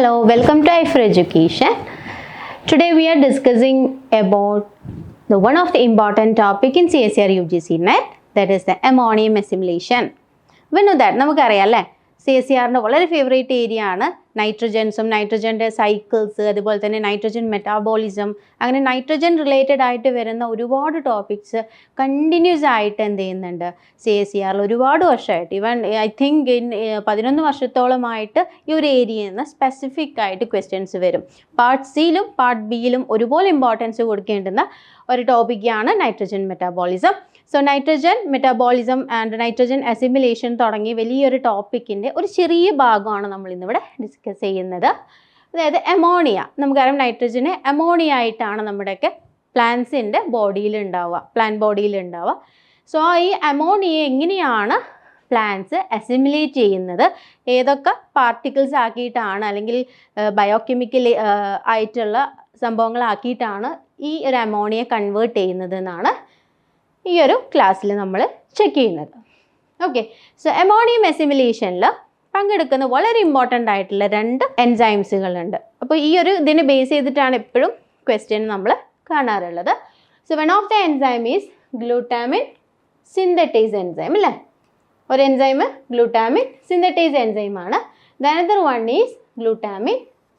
Hello, welcome to for Education. Today we are discussing about the one of the important topic in CSR UGC net that is the ammonium assimilation. We know that നമുക്കറിയാം അല്ലേ C S C ആറിന്റെ വളരെ favourite area ആണ് നൈട്രജൻസും നൈട്രജന്റെ cycles അതുപോലെ തന്നെ nitrogen metabolism അങ്ങനെ nitrogen related ആയിട്ട് വരുന്ന ഒരുപാട് ടോപ്പിക്സ് കണ്ടിന്യൂസ് ആയിട്ട് എന്ത് ചെയ്യുന്നുണ്ട്? സി എസ് സി ആറിൽ ഒരുപാട് വർഷമായിട്ട് ഇവൻ ഐ തിങ്ക് ഇൻ പതിനൊന്ന് വർഷത്തോളമായിട്ട് ഈ ഒരു ഏരിയയിൽ നിന്ന് സ്പെസിഫിക് ആയിട്ട് ക്വസ്റ്റ്യൻസ് വരും. പാർട്ട് സിയിലും പാർട്ട് ബിയിലും ഒരുപോലെ ഇമ്പോർട്ടൻസ് കൊടുക്കേണ്ടുന്ന ഒരു ടോപ്പിക്കാണ് nitrogen metabolism so nitrogen metabolism and nitrogen assimilation തുടങ്ങി വലിയൊരു ടോപ്പിക്കിന്റെ ഒരു ചെറിയ ഭാഗമാണ് നമ്മൾ ഇന്നിവിടെ ഡിസ്കസ് ചെയ്യുന്നത്. അതായത് അമോണിയ നമുക്കറിയാം നൈട്രജന് അമോണിയ ആയിട്ടാണ് നമ്മുടെയൊക്കെ പ്ലാന്റ്സിന്റെ ബോഡിയിൽ ഉണ്ടാവുക പ്ലാന്റ് ബോഡിയിൽ ഉണ്ടാവുക. സോ ഈ അമോണിയ എങ്ങനെയാണ് പ്ലാന്റ്സ് അസിമിലേറ്റ് ചെയ്യുന്നത്? ഏതൊക്കെ പാർട്ടിക്കിൾസ് ആക്കിയിട്ടാണ് അല്ലെങ്കിൽ ബയോകെമിക്കൽ ആയിട്ടുള്ള സംഭവങ്ങളാക്കിയിട്ടാണ് ഈ ഒരു അമോണിയ കൺവേർട്ട് ചെയ്യുന്നത് എന്നാണ് ഈ ഒരു ക്ലാസ്സിൽ നമ്മൾ ചെക്ക് ചെയ്യുന്നത്. ഓക്കെ സോ അമോണിയം അസിമിലേഷനിൽ പങ്കെടുക്കുന്ന വളരെ ഇമ്പോർട്ടന്റ് ആയിട്ടുള്ള രണ്ട് എൻസൈംസുകളുണ്ട് അപ്പോൾ ഈ ഒരു ഇതിനെ ബേസ് ചെയ്തിട്ടാണ് എപ്പോഴും ക്വസ്റ്റ്യൻ നമ്മൾ കാണാറുള്ളത്. So one of the enzyme is glutamine synthetase enzyme അല്ലേ? ഒരു എൻസൈം ഗ്ലൂട്ടാമിൻ സിന്തറ്റൈസ് എൻസൈം ആണ്. The other one is glutamine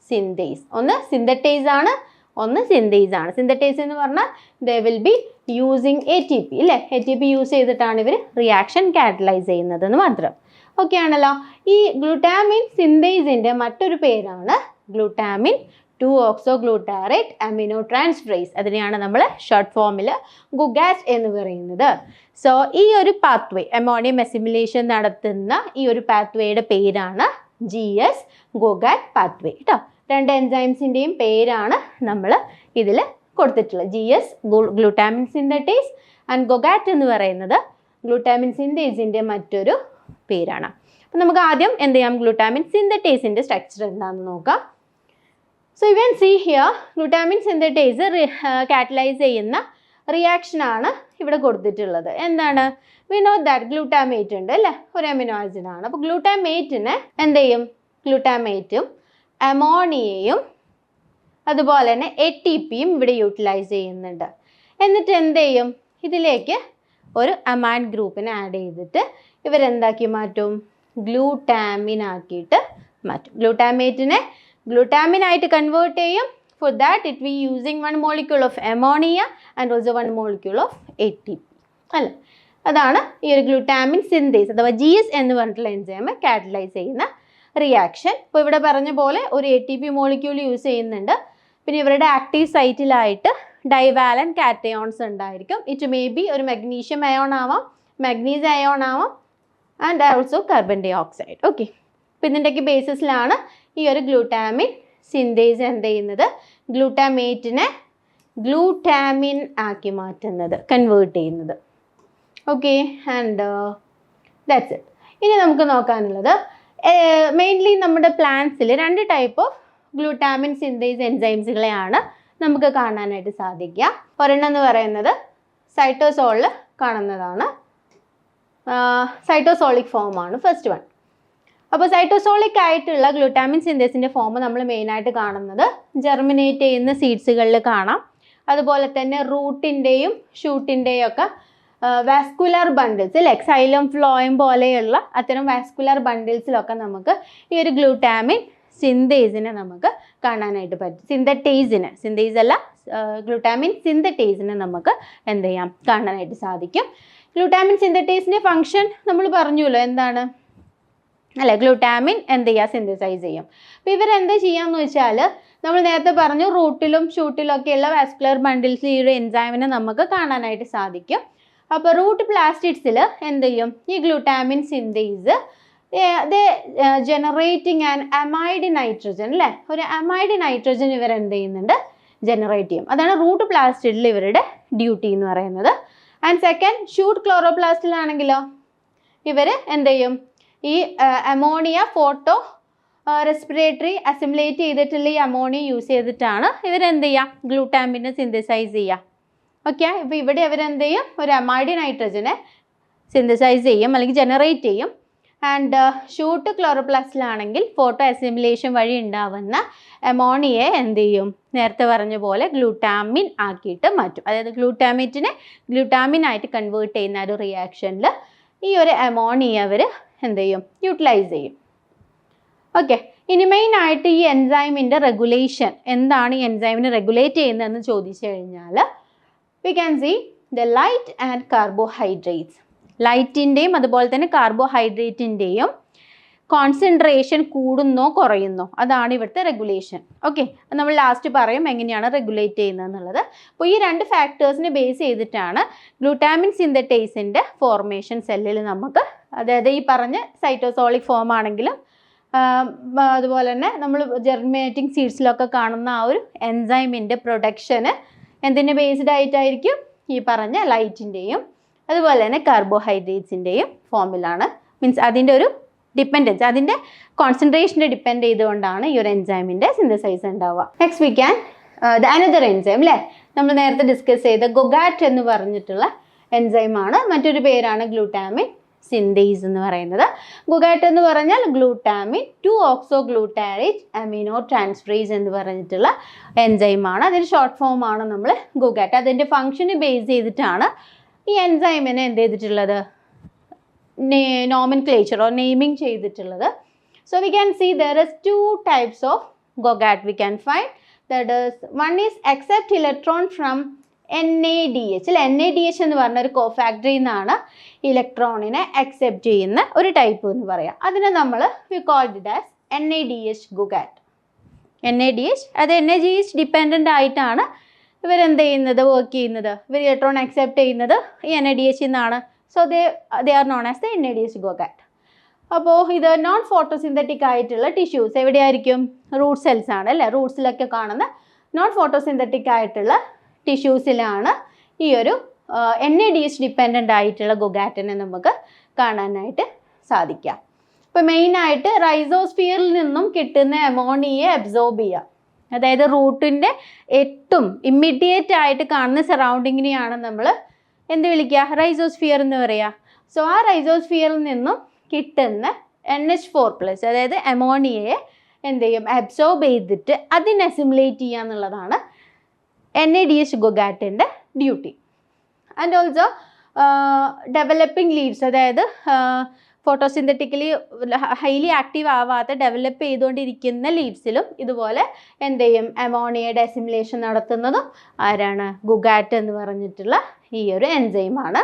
synthase ഒന്ന് സിന്തറ്റൈസ് ആണ് ഒന്ന് സിന്തേസ് ആണ്. സിന്തറ്റൈസ് എന്ന് പറഞ്ഞാൽ the will be using A T P അല്ലേ? എ ടി പി യൂസ് ചെയ്തിട്ടാണ് ഇവർ റിയാക്ഷൻ കാറ്റലൈസ് ചെയ്യുന്നത് എന്ന് മാത്രം. ഓക്കെ ആണല്ലോ ഈ ഗ്ലൂട്ടാമിൻ സിന്തേസിന്റെ മറ്റൊരു പേരാണ് glutamine two oxo glutarate aminotransferase. അതിനെയാണ് നമ്മൾ ഷോർട്ട് ഫോമിൽ ഗുഗാറ്റ് എന്ന് പറയുന്നത്. സോ ഈ ഒരു പാത്വേ അമോണിയം അസിമിലേഷൻ നടത്തുന്ന ഈ ഒരു പാത്വേയുടെ പേരാണ് ജി എസ് ഗുഗാറ്റ് പാത്വേ കേട്ടോ രണ്ട് എൻസൈംസിന്റെയും പേരാണ് നമ്മൾ ഇതിൽ കൊടുത്തിട്ടുള്ളത്. G S glutamine synthetase and GOGAT എന്ന് പറയുന്നത് ഗ്ലൂട്ടാമിൻ സിന്തേസിന്റെ മറ്റൊരു പേരാണ്. അപ്പം നമുക്ക് ആദ്യം എന്ത് ചെയ്യാം? ഗ്ലൂട്ടാമിൻ സിന്തറ്റേസിന്റെ സ്ട്രക്ചർ എന്താണെന്ന് നോക്കാം. So you can see here glutamine synthetase catalyse ചെയ്യുന്ന റിയാക്ഷൻ ആണ് ഇവിടെ കൊടുത്തിട്ടുള്ളത്. എന്താണ്? വി നോ ദാറ്റ് ഗ്ലൂട്ടാമേറ്റ് ഉണ്ട് അല്ലേ? ഒരു അമിനോ ആസിഡ് ആണ്. അപ്പോൾ ഗ്ലൂട്ടാമേറ്റിനെ എന്ത് ചെയ്യും? ഗ്ലൂട്ടാമേറ്റും അമോണിയയും അതുപോലെ തന്നെ എ ടി പിയും ഇവിടെ യൂട്ടിലൈസ് ചെയ്യുന്നുണ്ട്. എന്നിട്ട് എന്ത് ചെയ്യും? ഇതിലേക്ക് ഒരു അമാൻ ഗ്രൂപ്പിനെ ആഡ് ചെയ്തിട്ട് ഇവരെന്താക്കി മാറ്റും? ഗ്ലൂട്ടാമിൻ ആക്കിയിട്ട് മാറ്റും. ഗ്ലൂട്ടാമേറ്റിനെ ഗ്ലൂട്ടാമിൻ ആയിട്ട് കൺവേർട്ട് ചെയ്യും. For that it we using one molecule of ammonia and also one molecule of A T P അല്ല അതാണ് ഈ ഒരു ഗ്ലൂട്ടാമിൻ സിന്തേസ് അഥവാ ജി എസ് എന്ന് പറഞ്ഞിട്ടുള്ള എൻസൈം കാറ്റലൈസ് ചെയ്യുന്ന റിയാക്ഷൻ ഇപ്പോൾ ഇവിടെ പറഞ്ഞ പോലെ ഒരു A T P molecule use ചെയ്യുന്നുണ്ട്. പിന്നെ ഇവരുടെ ആക്റ്റീവ് സൈറ്റിലായിട്ട് ഡൈവാലൻ കാറ്റയോൺസ് ഉണ്ടായിരിക്കും. ഇറ്റ് മേ ബി ഒരു മഗ്നീഷ്യം അയോൺ ആവാം മഗ്നീസ് അയോൺ ആവാം and also carbon dioxide okay അപ്പം ഇതിന്റെയൊക്കെ ബേസിസിലാണ് ഈ ഒരു ഗ്ലൂട്ടാമിൻ സിന്തേസ് എന്ത് ചെയ്യുന്നത്? ഗ്ലൂട്ടാമേറ്റിനെ ഗ്ലൂട്ടാമിൻ ആക്കി മാറ്റുന്നത് കൺവേർട്ട് ചെയ്യുന്നത്. ഓക്കെ ആൻഡ് ദാറ്റ്സ് ഇറ്റ് ഇനി നമുക്ക് നോക്കാനുള്ളത് മെയിൻലി നമ്മുടെ പ്ലാന്റ്സിൽ രണ്ട് ടൈപ്പ് ഓഫ് ഗ്ലൂട്ടാമിൻ സിന്തേസ് എൻസൈംസുകളെയാണ് നമുക്ക് കാണാനായിട്ട് സാധിക്കുക. ഒരെണ്ണം എന്ന് പറയുന്നത് സൈറ്റോസോളിൽ കാണുന്നതാണ്. സൈറ്റോസോളിക് ഫോമാണ് ഫസ്റ്റ് വൺ അപ്പോൾ സൈറ്റോസോളിക് ആയിട്ടുള്ള ഗ്ലൂട്ടാമിൻ സിന്തസിന്റെ ഫോം നമ്മൾ മെയിനായിട്ട് കാണുന്നത് ജെർമിനേറ്റ് ചെയ്യുന്ന സീഡ്സുകളിൽ കാണാം. അതുപോലെ തന്നെ റൂട്ടിന്റെയും ഷൂട്ടിന്റെയും ഒക്കെ വാസ്കുലർ ബണ്ടിൽസ് അല്ലെ എക്സൈലം ഫ്ലോയം പോലെയുള്ള അത്തരം വാസ്കുലർ ബണ്ടിൽസിലൊക്കെ നമുക്ക് ഈ ഒരു ഗ്ലൂട്ടാമിൻ സിന്തേസിനെ നമുക്ക് കാണാനായിട്ട് പറ്റും. സിന്തറ്റേസിന് സിന്തേസ് അല്ല ഗ്ലൂട്ടാമിൻ സിന്തറ്റേസിനെ നമുക്ക് എന്ത് ചെയ്യാം? കാണാനായിട്ട് സാധിക്കും. ഗ്ലൂട്ടാമിൻ സിന്തറ്റേസിന്റെ ഫങ്ഷൻ നമ്മൾ പറഞ്ഞല്ലോ എന്താണ്? അല്ലെ ഗ്ലൂട്ടാമിൻ എന്ത് ചെയ്യുക സിന്തസൈസ് ചെയ്യും. അപ്പോൾ ഇവരെന്താ ചെയ്യാന്ന് വെച്ചാൽ നമ്മൾ നേരത്തെ പറഞ്ഞു റൂട്ടിലും ഷൂട്ടിലും ഒക്കെയുള്ള വാസ്കുലർ ബണ്ടിൽസ് ഈ ഒരു എൻസൈമിനെ നമുക്ക് കാണാനായിട്ട് സാധിക്കും. അപ്പോൾ റൂട്ട് പ്ലാസ്റ്റിഡ്സിൽ എന്ത് ചെയ്യും? ഈ glutamine synthase generating an amide nitrogen അല്ലേ ഒരു അമൈഡ് നൈട്രജൻ ഇവർ എന്ത് ചെയ്യുന്നുണ്ട്? ജനറേറ്റ് ചെയ്യും. അതാണ് റൂട്ട് പ്ലാസ്റ്റിഡിൽ ഇവരുടെ ഡ്യൂട്ടി എന്ന് പറയുന്നത്. ആൻഡ് സെക്കൻഡ് ഷൂട്ട് ക്ലോറോപ്ലാസ്റ്റിലാണെങ്കിലോ ഇവർ എന്ത് ചെയ്യും? ഈ അമോണിയ ഫോട്ടോ റെസ്പിറേറ്ററി അസിമുലേറ്റ് ചെയ്തിട്ടുള്ള ഈ അമോണിയ യൂസ് ചെയ്തിട്ടാണ് ഇവരെന്ത് ചെയ്യുക ഗ്ലൂട്ടാമിനെ സിന്തസൈസ് ചെയ്യുക ഓക്കെ ഇപ്പം ഇവിടെ അവരെന്ത് ചെയ്യും? ഒരു അമൈഡ് നൈട്രജനെ സിന്തസൈസ് ചെയ്യും അല്ലെങ്കിൽ ജനറേറ്റ് ചെയ്യും. ആൻഡ് ഷൂട്ട് ക്ലോറോപ്ലാസ്റ്റിലാണെങ്കിൽ ഫോട്ടോ അസിമുലേഷൻ വഴി ഉണ്ടാവുന്ന അമോണിയെ എന്ത് ചെയ്യും? നേരത്തെ പറഞ്ഞ പോലെ ഗ്ലൂട്ടാമിൻ ആക്കിയിട്ട് മാറ്റും. അതായത് ഗ്ലൂട്ടാമിറ്റിനെ ഗ്ലൂട്ടാമിൻ ആയിട്ട് കൺവേർട്ട് ചെയ്യുന്ന ഒരു റിയാക്ഷനിൽ ഈ ഒരു അമോണിയെ അവർ എന്ത് ചെയ്യും? യൂട്ടിലൈസ് ചെയ്യും. ഓക്കെ ഇനി മെയിൻ ആയിട്ട് ഈ എൻസൈമിന്റെ റെഗുലേഷൻ എന്താണ് ഈ എൻസൈമിനെ റെഗുലേറ്റ് ചെയ്യുന്നതെന്ന് ചോദിച്ചു കഴിഞ്ഞാൽ we can see the light and carbohydrates ലൈറ്റിന്റെയും അതുപോലെ തന്നെ കാർബോഹൈഡ്രേറ്റിന്റെയും കോൺസെൻട്രേഷൻ കൂടുന്നോ കുറയുന്നോ. അതാണ് ഇവിടുത്തെ റെഗുലേഷൻ ഓക്കെ നമ്മൾ ലാസ്റ്റ് പറയും എങ്ങനെയാണ് റെഗുലേറ്റ് ചെയ്യുന്നത് എന്നുള്ളത്. അപ്പോൾ ഈ രണ്ട് ഫാക്ടേഴ്സിനെ ബേസ് ചെയ്തിട്ടാണ് ഗ്ലൂട്ടാമിൻ സിന്തറ്റൈസിന്റെ ഫോർമേഷൻ സെല്ലിൽ നമുക്ക് അതായത് ഈ പറഞ്ഞ സൈറ്റോസോളിക് ഫോം ആണെങ്കിലും അതുപോലെ തന്നെ നമ്മൾ ജെർമിനേറ്റിംഗ് സീഡ്സിലൊക്കെ കാണുന്ന ആ ഒരു എൻസൈമിന്റെ പ്രൊഡക്ഷന് എന്തിന്റെ ബേസ്ഡ് ആയിട്ടായിരിക്കും? ഈ പറഞ്ഞ ലൈറ്റിന്റെയും അതുപോലെ തന്നെ കാർബോഹൈഡ്രേറ്റ്സിന്റെയും ഫോമിലാണ് മീൻസ് അതിന്റെ ഒരു ഡിപ്പെൻഡൻസ് അതിന്റെ കോൺസെൻട്രേഷനെ ഡിപ്പെൻഡ് ചെയ്തുകൊണ്ടാണ് ഈ ഒരു എൻസൈമിന്റെ സിന്തസൈസ് ഉണ്ടാവുക. Next we can the another enzyme അല്ലേ നമ്മൾ നേരത്തെ ഡിസ്കസ് ചെയ്ത ഗൊഗാറ്റ് എന്ന് പറഞ്ഞിട്ടുള്ള എൻസൈമാണ് മറ്റൊരു പേരാണ് ഗ്ലൂട്ടാമിൻ സിന്തേസ് എന്ന് പറയുന്നത്. ഗുഗാറ്റ് എന്ന് പറഞ്ഞാൽ glutamine two oxo ഗ്ലൂട്ടാരേറ്റ് aminotransferase എന്ന് പറഞ്ഞിട്ടുള്ള എൻസൈമാണ് അതിന്റെ ഷോർട്ട് ഫോമാണ് നമ്മൾ ഗുഗാറ്റ് അതിന്റെ ഫങ്ഷന് ബേസ് ചെയ്തിട്ടാണ് ഈ എൻസൈമിനെ എന്ത് ചെയ്തിട്ടുള്ളത്? നോമൻ ക്ലേച്ചർ ഓർ നെയ്മിങ് ചെയ്തിട്ടുള്ളത്. So we can see there is two types of GOGAT we can find that is one is accept electron from N A D H അല്ലെ എൻ എ ഡി എച്ച് എന്ന് പറഞ്ഞ ഒരു കോഫാക്ടറിയിൽ നിന്നാണ് ഇലക്ട്രോണിനെ accept ചെയ്യുന്ന ഒരു type എന്ന് പറയാം. അതിനെ നമ്മൾ we called it as N A D H GOGAT N A D H അത് N A G H dependent ആയിട്ടാണ് ഇവരെന്ത് ചെയ്യുന്നത്? വർക്ക് ചെയ്യുന്നത്? ഇവർ ഇലക്ട്രോൺ അക്സെപ്റ്റ് ചെയ്യുന്നത് ഈ എൻ എ ഡി എച്ച് നിന്നാണ് so they they are known as the N A D H GOGAT അപ്പോൾ ഇത് നോൺ ഫോട്ടോസിന്തറ്റിക് ആയിട്ടുള്ള ടിഷ്യൂസ് എവിടെയായിരിക്കും? റൂട്ട് സെൽസ് ആണ് അല്ലേ? റൂട്ട്സിലൊക്കെ കാണുന്ന നോൺ ഫോട്ടോസിന്തറ്റിക് ആയിട്ടുള്ള ടിഷ്യൂസിലാണ് ഈ ഒരു N A D H dependent ആയിട്ടുള്ള ഗൊഗാറ്റിനെ നമുക്ക് കാണാനായിട്ട് സാധിക്കാം ഇപ്പോൾ മെയിനായിട്ട് റൈസോസ്ഫിയറിൽ നിന്നും കിട്ടുന്ന അമോണിയെ അബ്സോർബ് ചെയ്യുക. അതായത് റൂട്ടിന്റെ എട്ടും ഇമ്മീഡിയറ്റ് ആയിട്ട് കാണുന്ന സറൗണ്ടിങ്ങിനെയാണ് നമ്മൾ എന്ത് വിളിക്കുക? റൈസോസ്ഫിയർ എന്ന് പറയുക. സോ ആ റൈസോസ്ഫിയറിൽ നിന്നും കിട്ടുന്ന എൻ എച്ച് ഫോർ പ്ലസ് അതായത് അമോണിയയെ എന്ത് ചെയ്യും? അബ്സോർബ് ചെയ്തിട്ട് അതിനെ അസിമുലേറ്റ് ചെയ്യുക എന്നുള്ളതാണ് N A D H ഗൊഗാറ്റിന്റെ duty and also developing leaves അതായത് ഫോട്ടോസിന്തറ്റിക്കലി ഹൈലി ആക്റ്റീവ് ആവാതെ ഡെവലപ്പ് ചെയ്തുകൊണ്ടിരിക്കുന്ന ലീവ്സിലും ഇതുപോലെ എന്ത് ചെയ്യും അമോണിയയുടെ അസിമുലേഷൻ നടത്തുന്നതും ആരാണ്? ഗുഗാറ്റ് എന്ന് പറഞ്ഞിട്ടുള്ള ഈ ഒരു എൻസൈമാണ്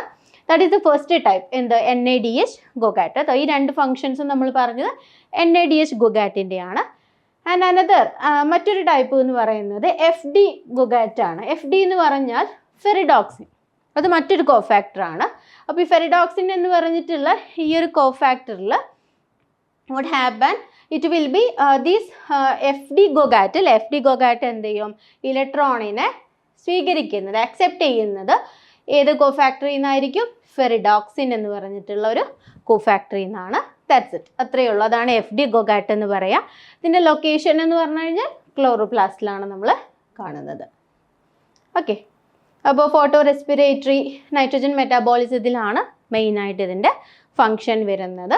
that is the first type എന്ത്? N A D H GOGAT. ഈ രണ്ട് ഫങ്ഷൻസും നമ്മൾ പറഞ്ഞത് എൻ എ ഡി എച്ച് ഗൊഗാറ്റിന്റെയാണ് ആൻഡ് അനദർ മറ്റൊരു ടൈപ്പ് എന്ന് പറയുന്നത് എഫ് ഡി ഗുഗാറ്റാണ് എഫ് ഡി എന്ന് പറഞ്ഞാൽ ഫെറിഡോക്സിൻ. അത് മറ്റൊരു കോഫാക്ടറാണ് അപ്പോൾ ഈ ഫെറിഡോക്സിൻ എന്ന് പറഞ്ഞിട്ടുള്ള ഈ ഒരു കോഫാക്ടറിൽ what happen it will be these F D GOGAT അല്ലെ എഫ് ഡി ഗോഗാറ്റ് എന്ത് ചെയ്യും? ഇലക്ട്രോണിനെ സ്വീകരിക്കുന്നത് അക്സെപ്റ്റ് ചെയ്യുന്നത് ഏത് കോഫാക്ടറിയിൽ നിന്നായിരിക്കും ഫെറിഡോക്സിൻ എന്ന് പറഞ്ഞിട്ടുള്ള ഒരു കോഫാക്ടറിയിൽ നിന്നാണ് ദാറ്റ്സ് ഇറ്റ് അത്രയേ ഉള്ളൂ. അതാണ് എഫ് ഡി ഗോഗാറ്റ് എന്ന് പറയാം. ഇതിന്റെ ലൊക്കേഷൻ എന്ന് പറഞ്ഞു കഴിഞ്ഞാൽ ക്ലോറോപ്ലാസ്റ്റിലാണ് നമ്മൾ കാണുന്നത്. ഓക്കെ അപ്പോൾ ഫോട്ടോ റെസ്പിറേറ്ററി നൈട്രജൻ മെറ്റാബോളിസത്തിലാണ് മെയിനായിട്ട് ഇതിന്റെ ഫങ്ഷൻ വരുന്നത്.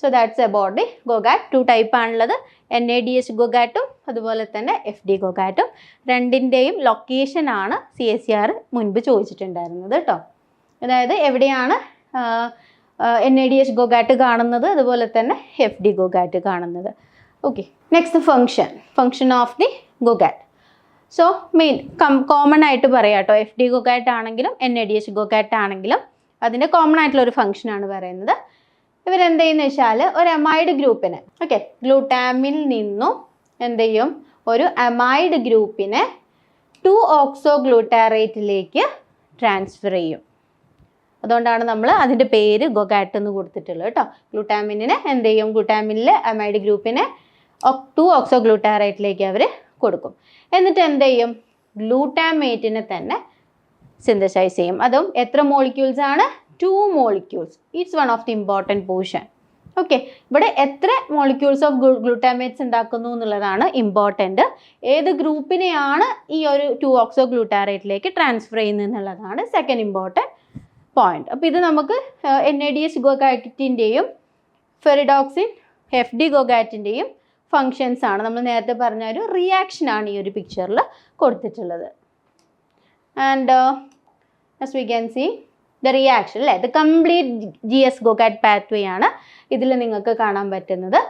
So that's about the GOGAT two type ആണുള്ളത്. എൻ എ ഡി എസ് ഗൊഗാറ്റും അതുപോലെ തന്നെ എഫ് ഡി ഗൊഗാറ്റും രണ്ടിന്റെയും ലൊക്കേഷനാണ് സി എസ് സി ആർ മുൻപ് ചോദിച്ചിട്ടുണ്ടായിരുന്നത് കേട്ടോ അതായത് എവിടെയാണ് N A D S GOGAT കാണുന്നത്? അതുപോലെ തന്നെ എഫ് ഡി ഗൊഗാറ്റ് കാണുന്നത്. Okay next function function of the GOGAT so main cum common ആയിട്ട് പറയാം കേട്ടോ എഫ് ഡി ഗൊഗാറ്റ് ആണെങ്കിലും N A D H GOGAT ആണെങ്കിലും അതിന്റെ കോമൺ ആയിട്ടുള്ള ഒരു ഫംഗ്ഷനാണ് പറയുന്നത്. ഇവരെന്ത് ചെയ്യുന്ന വെച്ചാൽ ഒരു എമൈഡ് ഗ്രൂപ്പിനെ ഓക്കെ ഗ്ലൂട്ടാമിൽ നിന്നും എന്ത് ചെയ്യും ഒരു എമൈഡ് ഗ്രൂപ്പിനെ ടു ഓക്സോ ഗ്ലൂട്ടാറേറ്റിലേക്ക് ട്രാൻസ്ഫർ ചെയ്യും. അതുകൊണ്ടാണ് നമ്മൾ അതിന്റെ പേര് ഗൊഗാറ്റ് എന്ന് കൊടുത്തിട്ടുള്ളത് കേട്ടോ ഗ്ലൂട്ടാമിനെ എന്ത് ചെയ്യും ഗ്ലൂട്ടാമിനിലെ അമൈഡ് ഗ്രൂപ്പിനെ ടു ഓക്സോ ഗ്ലൂട്ടാറേറ്റിലേക്ക് അവർ കൊടുക്കും. എന്നിട്ട് എന്ത് ചെയ്യും? ഗ്ലൂട്ടാമേറ്റിനെ തന്നെ സിന്തസൈസ് ചെയ്യും. അതും എത്ര മോളിക്യൂൾസ് ആണ്? Two molecules it's one of the important portion okay ഇവിടെ എത്ര മോളിക്യൂൾസ് ഓഫ് ഗ്ലൂട്ടാമേറ്റ്സ് ഉണ്ടാക്കുന്നു എന്നുള്ളതാണ് ഇമ്പോർട്ടന്റ് ഏത് ഗ്രൂപ്പിനെയാണ് ഈ ഒരു ടു ഓക്സോ ഗ്ലൂട്ടാറേറ്റിലേക്ക് ട്രാൻസ്ഫർ ചെയ്യുന്നത് എന്നുള്ളതാണ് സെക്കൻഡ് ഇമ്പോർട്ടന്റ് പോയിന്റ് അപ്പോൾ ഇത് നമുക്ക് എൻ എ ഡി എസ് ഗോഗാറ്റിന്റെയും ഫെറിഡോക്സിൻ എഫ് ഡി ഗോഗാറ്റിന്റെയും ഫങ്ഷൻസ് ആണ്. നമ്മൾ നേരത്തെ പറഞ്ഞ ഒരു റിയാക്ഷൻ ആണ് ഈ ഒരു പിക്ചറിൽ കൊടുത്തിട്ടുള്ളത്. And as we can see the reaction അല്ലേ? ഇത് complete G S GOGAT pathway ആണ് ഇതിൽ നിങ്ങൾക്ക് കാണാൻ പറ്റുന്നത്.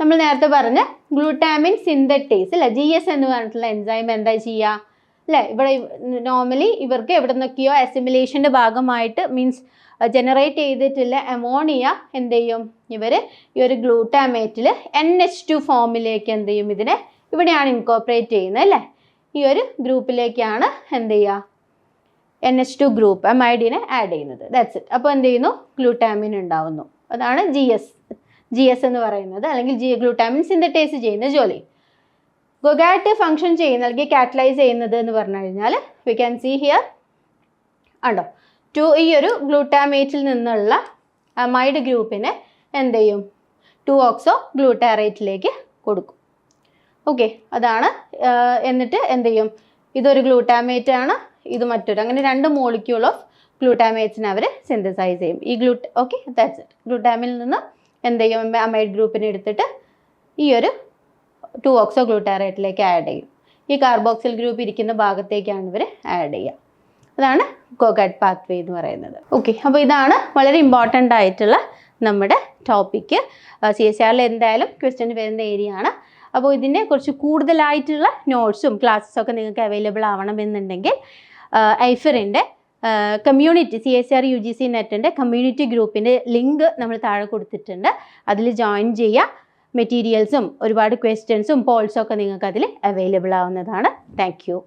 നമ്മൾ നേരത്തെ പറഞ്ഞ ഗ്ലൂട്ടാമിൻ സിന്തറ്റേസ് അല്ലേ? ജി എസ് എന്ന് പറഞ്ഞിട്ടുള്ള എൻസൈം എന്താ ചെയ്യുക? അല്ലേ? ഇവിടെ നോർമലി ഇവർക്ക് എവിടെ നിന്നൊക്കെയോ അസിമിലേഷന്റെ ഭാഗമായിട്ട് മീൻസ് ജനറേറ്റ് ചെയ്തിട്ടുള്ള അമോണിയ എന്ത് ചെയ്യും? ഇവർ ഈ ഒരു ഗ്ലൂട്ടാമേറ്റിൽ എൻ എച്ച് ടു ഫോമിലേക്ക് എന്ത് ചെയ്യും? ഇതിനെ ഇവിടെയാണ് ഇൻകോപ്പറേറ്റ് ചെയ്യുന്നത് അല്ലേ? ഈ ഒരു ഗ്രൂപ്പിലേക്കാണ് എന്ത് ചെയ്യുക? N H two group M I ഡിനെ add ചെയ്യുന്നത്. ദാറ്റ്സ് ഇറ്റ് അപ്പോൾ എന്ത് ചെയ്യുന്നു? ഗ്ലൂട്ടാമിൻ ഉണ്ടാവുന്നു. അതാണ് ജി എസ് ജി എസ് എന്ന് പറയുന്നത് അല്ലെങ്കിൽ ജി ഗ്ലൂട്ടാമിൻ സിന്തറ്റൈസ് ചെയ്യുന്ന ജോലി. ഗൊഗാറ്റ് ഫങ്ഷൻ ചെയ്യുന്ന അല്ലെങ്കിൽ കാറ്റലൈസ് ചെയ്യുന്നത് എന്ന് പറഞ്ഞു കഴിഞ്ഞാൽ വി ക്യാൻ സീ ഹിയർ ഉണ്ടോ ടു ഈ ഒരു ഗ്ലൂട്ടാമേറ്റിൽ നിന്നുള്ള അമൈഡ് ഗ്രൂപ്പിനെ എന്ത് ചെയ്യും? ടു ഓക്സോ ഗ്ലൂട്ടാറേറ്റിലേക്ക് കൊടുക്കും. ഓക്കെ അതാണ് എന്നിട്ട് എന്ത് ചെയ്യും? ഇതൊരു ഗ്ലൂട്ടാമേറ്റ് ആണ് ഇത് മറ്റൊരു അങ്ങനെ രണ്ട് മോളിക്യൂൾ ഓഫ് ഗ്ലൂട്ടാമേറ്റ്സിനെ അവർ സിന്തസൈസ് ചെയ്യും. ഈ ഗ്ലൂട്ട് ഓക്കെ ദാറ്റ്സ് ഇറ്റ് ഗ്ലൂട്ടാമിൽ നിന്ന് എന്ത് ചെയ്യും? അമൈഡ് ഗ്രൂപ്പിനെ എടുത്തിട്ട് ഈ ഒരു ടു ഓക്സോ ഗ്ലൂട്ടാറേറ്റിലേക്ക് ആഡ് ചെയ്യും. ഈ കാർബോക്സിൽ ഗ്രൂപ്പ് ഇരിക്കുന്ന ഭാഗത്തേക്കാണ് ഇവർ ആഡ് ചെയ്യുക. അതാണ് ഗോഗാറ്റ് പാത്വേ എന്ന് പറയുന്നത്. ഓക്കെ അപ്പോൾ ഇതാണ് വളരെ ഇമ്പോർട്ടന്റ് ആയിട്ടുള്ള നമ്മുടെ ടോപ്പിക്ക് സി എസ് ആറിൽ എന്തായാലും ക്വസ്റ്റ്യൻ വരുന്ന ഏരിയ ആണ്. അപ്പോൾ ഇതിന്റെ കുറച്ച് കൂടുതലായിട്ടുള്ള നോട്ട്സും ക്ലാസ്സും ഒക്കെ നിങ്ങൾക്ക് അവൈലബിൾ ആവണമെന്നുണ്ടെങ്കിൽ ഐഫറിന്റെ community C S R U G C നെറ്റിന്റെ കമ്മ്യൂണിറ്റി ഗ്രൂപ്പിന്റെ ലിങ്ക് നമ്മൾ താഴെ കൊടുത്തിട്ടുണ്ട്. അതിൽ ജോയിൻ ചെയ്യുക മെറ്റീരിയൽസും ഒരുപാട് ക്വസ്റ്റ്യൻസും പോൾസും ഒക്കെ നിങ്ങൾക്ക് അതിൽ അവൈലബിൾ ആവുന്നതാണ്. Thank you